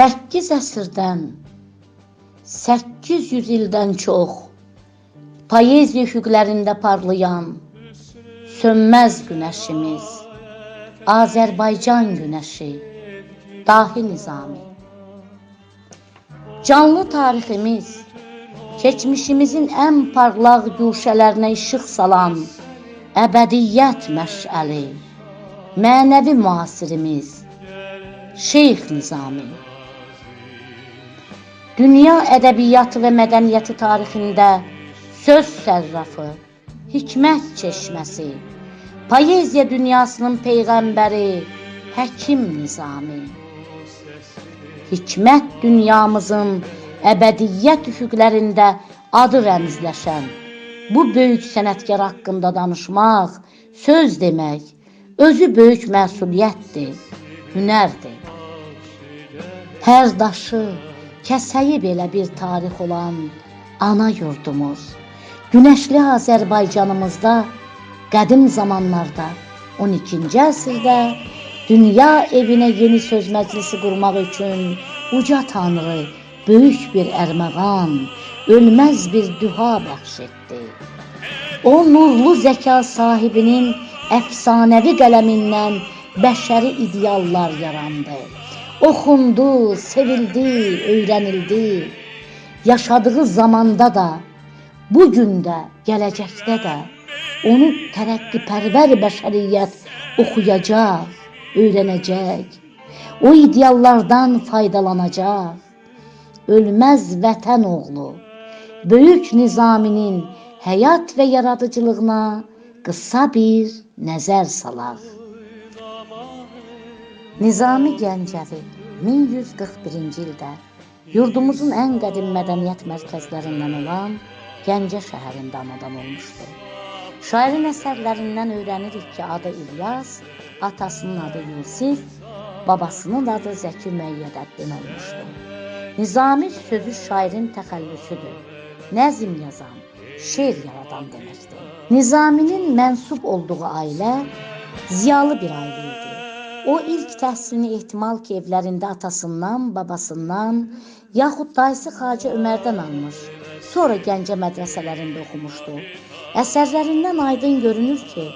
8 əsrdən 800 ildən çox poeziya üfüqlərində parlayan sönməz günəşimiz Azərbaycan günəşi Dahi Nizami. Canlı tariximiz keçmişimizin ən parlaq güşələrinə işıq salan əbədiyyət məşəli mənəvi müasirimiz Şeyx Nizami Dünya ədəbiyyatı və mədəniyyəti tarixində söz sərrafı, hikmət çeşməsi, poeziya dünyasının peyğəmbəri Həkim Nizami. Hikmət dünyamızın əbədiyyət üfüqlərində adı rəmzləşən bu böyük sənətkar haqqında danışmaq, söz demək, özü böyük məsuliyyətdir, hünərdir. Hər daşı, kəsəyi belə bir tarix olan ana yurdumuz, günəşli Azərbaycanımızda qədim zamanlarda 12-ci əsrdə dünya evinə yeni söz məclisi qurmaq üçün uca Tanrı böyük bir ərməğan, ölməz bir düha bəxş etdi. O nurlu zəka sahibinin əfsanəvi qələmindən bəşəri ideallar yarandı. Oxundu, sevildi, öyrənildi. Yaşadığı zamanda da, bu gün də, gələcəkdə də onu tərəqqipərvər bəşəriyyət oxuyacaq, öyrənəcək. O ideallardan faydalanacaq. Ölməz vətən oğlu, böyük nizaminin həyat və yaradıcılığına qısa bir nəzər salaq. Nizami Gəncəvi 1141-ci ildə yurdumuzun ən qədim mədəniyyət mərkəzlərindən olan Gəncə şəhərində anadan olmuşdur. Şairin əsərlərindən öyrənirik ki, adı İlyas, atasının adı Yusif, babasının adı Zəki Müəyyədəddin olmuşdur. Nizami sözü şairin təxəllüsüdür. Nəzm yazan, şeir yaradan deməkdir. Nizaminin mənsub olduğu ailə ziyalı bir ailə idi. O ilk təhsilini ehtimal ki, evlərində atasından, babasından, yaxud dayısı Xacə Ömərdən almış. Sonra Gəncə mədrəsələrində oxumuşdu. Əsərlərindən aydın görünür ki,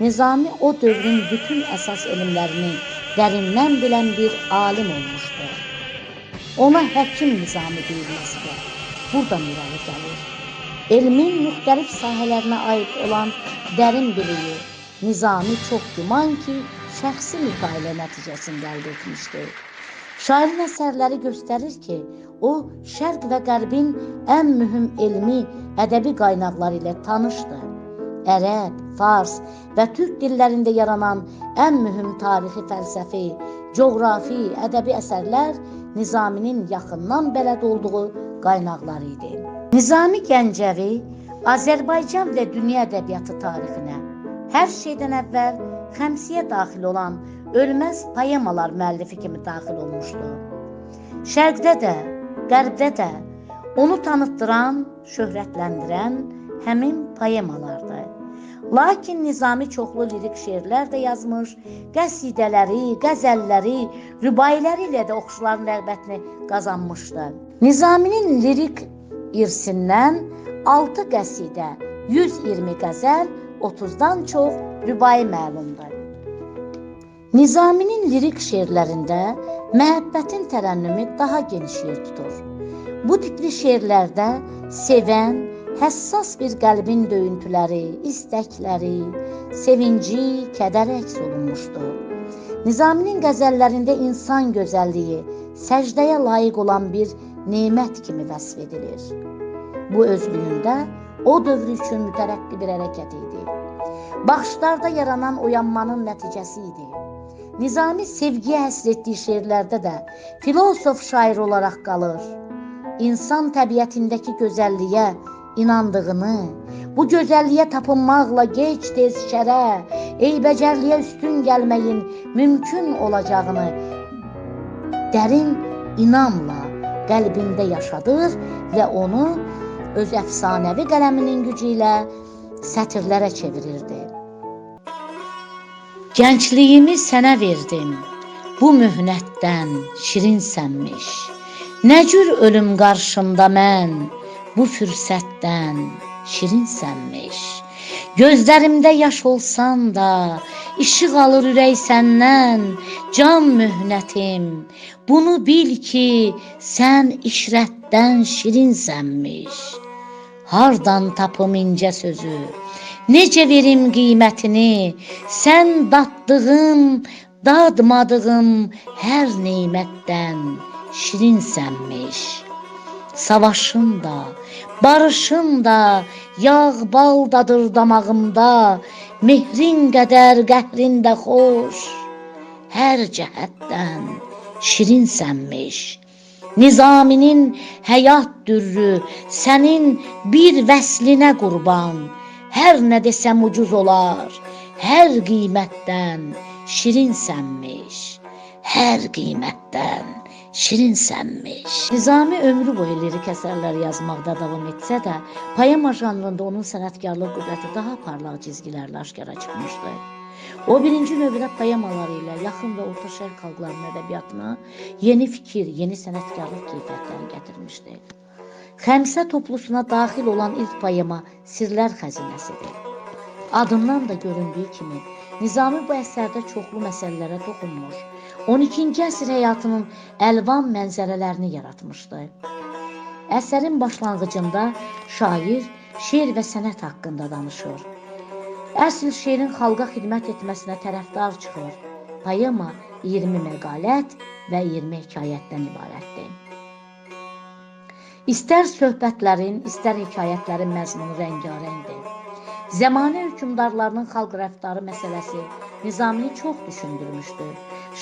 Nizami o dövrün bütün əsas elmlərini dərindən bilən bir alim olmuşdu. Ona həkim Nizami deyilməsi də buradan irəli gəlir. Elmin müxtəlif sahələrinə aid olan dərin biliyi Nizami çox güman ki, şəxsi mütailə nəticəsində əldə etmişdir. Şairin əsərləri göstərir ki, o Şərq və Qərbin ən mühüm elmi, ədəbi qaynaqları ilə tanışdı. Ərəb, Fars və Türk dillərində yaranan ən mühüm tarixi, fəlsəfi, coğrafi, ədəbi əsərlər Nizaminin yaxından bələd olduğu qaynaqlar idi. Nizami Gəncəvi Azərbaycan və dünya ədəbiyyatı tarixinə hər şeydən əvvəl Xəmsiyə daxil olan ölməz poemalar müəllifi kimi daxil olmuşdu. Şərqdə də, qərbdə də onu tanıtdıran, şöhrətləndirən həmin poemalardı. Lakin Nizami çoxlu lirik şeirlər də yazmış, qəsidələri, qəzəlləri, rübailəri ilə də oxucuların rəğbətini qazanmışdı. Nizaminin lirik irsindən 6 qəsidə, 120 qəzəl, 30-dan çox rübai məlumdur. Nizaminin lirik şeirlərində məhəbbətin tərənnümü daha geniş yer tutur. Bu tipli şeirlərdə sevən, həssas bir qəlbin döyüntüləri, istəkləri, sevinci, kədər əks olunmuşdur. Nizaminin qəzəllərində insan gözəlliyi səcdəyə layiq olan bir nemət kimi vəsf edilir. Bu özlüyündə o dövr üçün mütərəqqi bir hərəkət idi. Baxışlarda yaranan oyanmanın nəticəsi idi. Nizami sevgiyə həsr etdiyi şeirlərdə də filosof şair olaraq qalır. İnsan təbiətindəki gözəlliyə inandığını, bu gözəlliyə tapınmaqla gec-tez şərə, eybəcərliyə üstün gəlməyin mümkün olacağını dərin inamla qəlbində yaşadır və onu öz əfsanəvi qələminin gücü ilə sətirlərə çevirirdi. Gəncliyimi sənə verdim. bu mühnətdən şirinsənmiş. Nə cür ölüm qarşımda mən, bu fürsətdən şirinsənmiş. Gözlərimdə yaş olsan da, işıq alır ürək səndən, can mühnətim. Bunu bil ki, sən işrətdən şirinsənmiş. Hardan tapım incə sözü, necə verim qiymətini, sən daddığım, dadmadığım hər nemətdən şirinsənmiş. Savaşın da, barışın da, yağ bal dadır damağımda, mehrin qədər qəhrin də xoş, hər cəhətdən şirinsənmiş. Nizaminin həyat dürrü, sənin bir vəslinə qurban, hər nə desəm ucuz olar, hər qiymətdən şirinsənmiş, hər qiymətdən şirinsənmiş. Nizami ömrü boyu lirik əsərlər yazmaqda davam etsə də, poema janrında onun sənətkarlıq qüdrəti daha parlaq cizgilərlə aşkara çıxmışdı. O birinci növbədə poemaları ilə yaxın və orta şərq xalqlarının ədəbiyyatına yeni fikir, yeni sənətkarlıq keyfiyyətləri gətirmişdi. Xəmsə toplusuna daxil olan ilk poema Sirlər xəzinəsidir. Adından da göründüyü kimi Nizami bu əsərdə çoxlu məsələlərə toxunmuş, 12-ci əsr həyatının əlvan mənzərələrini yaratmışdı. Əsərin başlanğıcında şair şeir və sənət haqqında danışır. Əsl şeirin xalqa xidmət etməsinə tərəfdar çıxır. Poema 20 məqalət və 20 hekayətdən ibarətdir. İstər söhbətlərin, istər hekayətlərin məzmunu rəngarəngdir. Zəmanə hökmdarlarının xalq rəftarı məsələsi Nizamini çox düşündürmüşdü.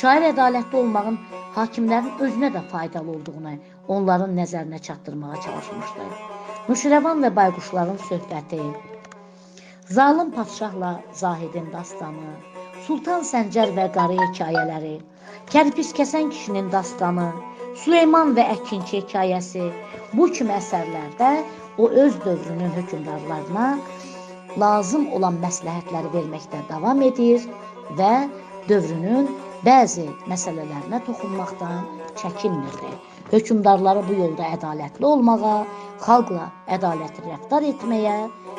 Şair ədalətli olmağın hakimlərin özünə də faydalı olduğunu onların nəzərinə çatdırmağa çalışmışdı. Nuşirəvan və bayquşların söhbəti, Zalim padşahla Zahidin dastanı, Sultan Səncər və Qarı hekayələri, Kərpiz kəsən kişinin dastanı, Süleyman və Əkinçi hekayəsi bu kimi əsərlərdə o öz dövrünün hökmdarlarına lazım olan məsləhətləri verməkdə davam edir və dövrünün bəzi məsələlərinə toxunmaqdan çəkinmirdi. Hökmdarları bu yolda ədalətli olmağa, xalqla ədalətli rəftar etməyə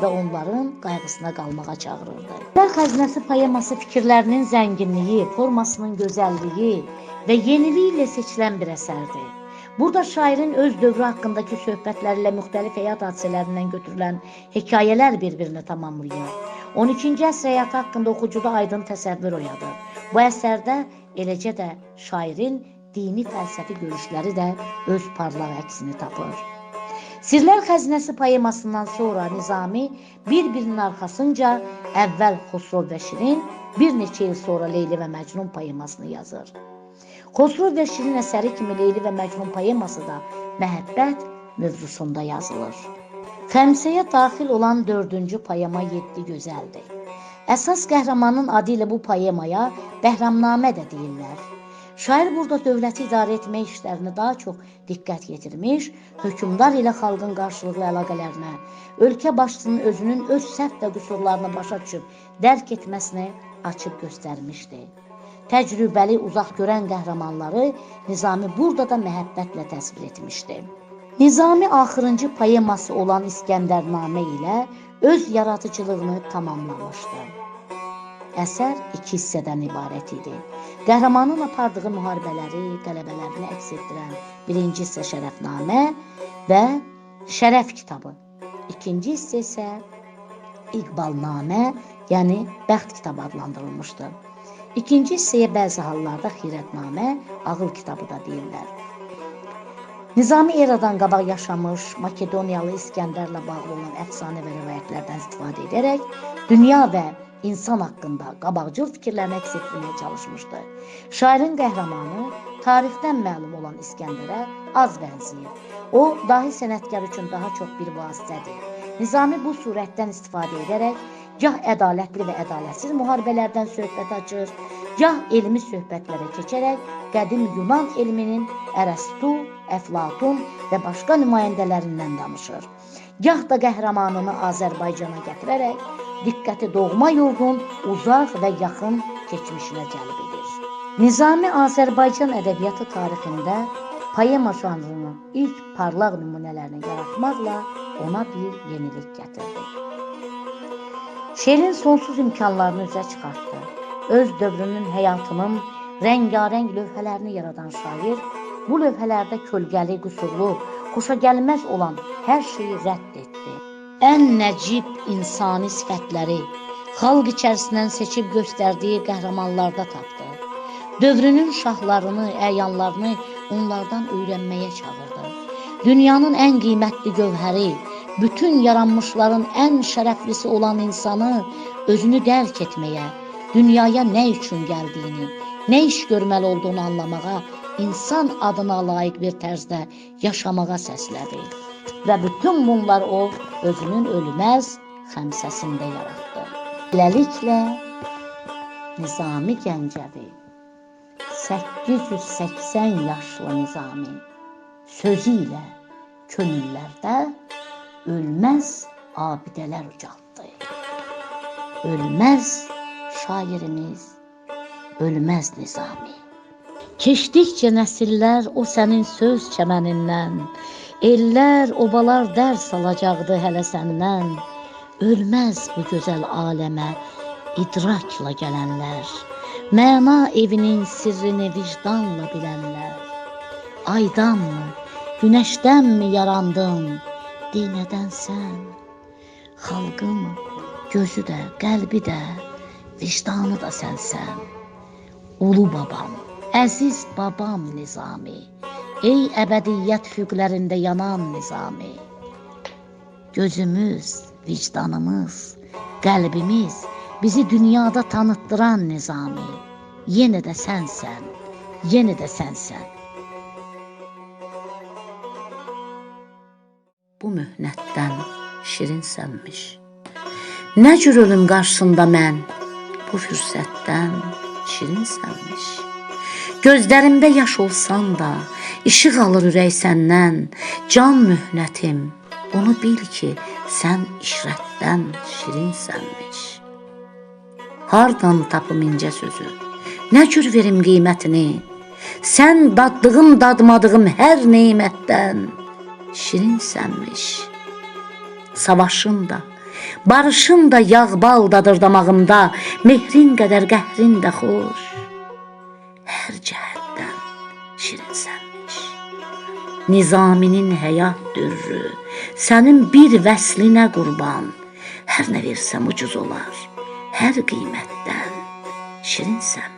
və onların qayğısına qalmağa çağırırdı. Dər xəzinəsi poeması fikirlərinin zənginliyi, formasının gözəlliyi və yeniliyi ilə seçilən bir əsərdir. Burada şairin öz dövrü haqqındakı söhbətlərlə müxtəlif həyat hadisələrindən götürülən hekayələr bir-birini tamamlayır. 12-ci əsr həyatı haqqında oxucuda aydın təsəvvür oyadır. Bu əsərdə eləcə də şairin dini fəlsəfi görüşləri də öz parlaq əksini tapır. Sirlər xəzinəsi poemasından sonra Nizami bir-birinin arxasınca əvvəl Xosrov və Şirin, bir neçə il sonra Leyli və Məcnun poemasını yazır. Xosrov və Şirin əsəri kimi Leyli və Məcnun poeması da məhəbbət mövzusunda yazılır. Xəmsəyə daxil olan dördüncü poema yeddi gözəldir. Əsas qəhrəmanın adı ilə bu poemaya Bəhramnamə də deyirlər. Şair burada dövləti idarə etmə işlərinə daha çox diqqət yetirmiş, hökmdar ilə xalqın qarşılıqlı əlaqələrinə, ölkə başçısının özünün öz səhv və qüsurlarını başa düşüb dərk etməsini açıb göstərmişdi. Təcrübəli, uzaq görən qəhrəmanları Nizami burada da məhəbbətlə təsvir etmişdi. Nizami axırıncı poeması olan İskəndərnamə ilə öz yaradıcılığını tamamlamışdı. Əsər iki hissədən ibarət idi. Qəhrəmanın apardığı müharibələri, qələbələrini əks etdirən birinci hissə Şərəfnamə və Şərəf kitabı. İkinci hissə isə İqbalnamə, yəni Bəxt kitabı adlandırılmışdı. İkinci hissəyə bəzi hallarda Xirətnamə, Ağıl kitabı da deyirlər. Nizami eradan qabaq yaşamış Makedoniyalı İskəndərlə bağlı olan əfsanə və rivayətlərdən istifadə edərək dünya və insan haqqında qabaqcıl fikirlərini əks etdirməyə çalışmışdı. Şairin qəhrəmanı tarixdən məlum olan İskəndərə az bənzəyir. O, dahi sənətkar üçün daha çox bir vasitədir. Nizami bu surətdən istifadə edərək gah ədalətli və ədalətsiz müharibələrdən söhbət açır, gah elmi söhbətlərə keçərək qədim Yunan elminin Ərəstu, Əflatun və başqa nümayəndələrindən danışır. Gah da qəhrəmanını Azərbaycana gətirərək diqqəti doğma yurdun uzaq və yaxın keçmişinə cəlb edir. Nizami Azərbaycan ədəbiyyatı tarixində poema janrının ilk parlaq nümunələrini yaratmaqla ona bir yenilik gətirdi. Şeirin sonsuz imkanlarını üzə çıxartdı. Öz dövrünün həyatının rəngarəng lövhələrini yaradan şair bu lövhələrdə kölgəli, qüsurlu, xoşagəlməz olan hər şeyi rədd etdi. Ən nəcib insani sifətləri xalq içərisindən seçib göstərdiyi qəhrəmanlarda tapdı. Dövrünün şahlarını, əyanlarını onlardan öyrənməyə çağırdı. Dünyanın ən qiymətli gövhəri, bütün yaranmışların ən şərəflisi olan insanı özünü dərk etməyə, dünyaya nə üçün gəldiyini, nə iş görməli olduğunu anlamağa, insan adına layiq bir tərzdə yaşamağa səslədi. Və bütün bunlar o özünün ölməz xəmsəsində yaratdı. Beləliklə Nizami Gəncəvi 880 yaşlı Nizami sözü ilə könüllərdə ölməz abidələr ucaltdı. Ölməz şairimiz, ölməz Nizami. Keçdikcə nəsillər o sənin söz çəmənindən, ellər, obalar dərs alacaqdı hələ səndən. Ölməz bu gözəl aləmə idrakla gələnlər, məna evinin sirrini vicdanla bilənlər. Aydanmı, günəşdənmi yarandın? De nədən sən? Xalqın gözü də, qəlbi də, vicdanı da sənsən. Ulu babam, əziz babam Nizami, ey əbədiyyət füqlərində yanan Nizami. Gözümüz, vicdanımız, qəlbimiz bizi dünyada tanıttıran Nizami. Yenə də sənsən, yenə də sənsən. Bu möhnətdən şirinsənmiş. Nə cür ölüm qarşısında mən, bu fürsətdən şirinsənmiş. Gözlərimdə yaş olsan da, işıq alır ürək səndən, can möhnətim, onu bil ki, sən işrətdən şirinsənmiş. Hardan tapım incə sözü, nə cür verim qiymətini, sən daddığım dadmadığım hər neymətdən şirinsənmiş. Savaşın da, barışın da yağ bal dadır mehrin qədər qəhrin də xoş. Nizaminin həyat dürrü, sənin bir vəslinə qurban. Hər nə versəm ucuz olar, hər qiymətdən şirinsənmiş.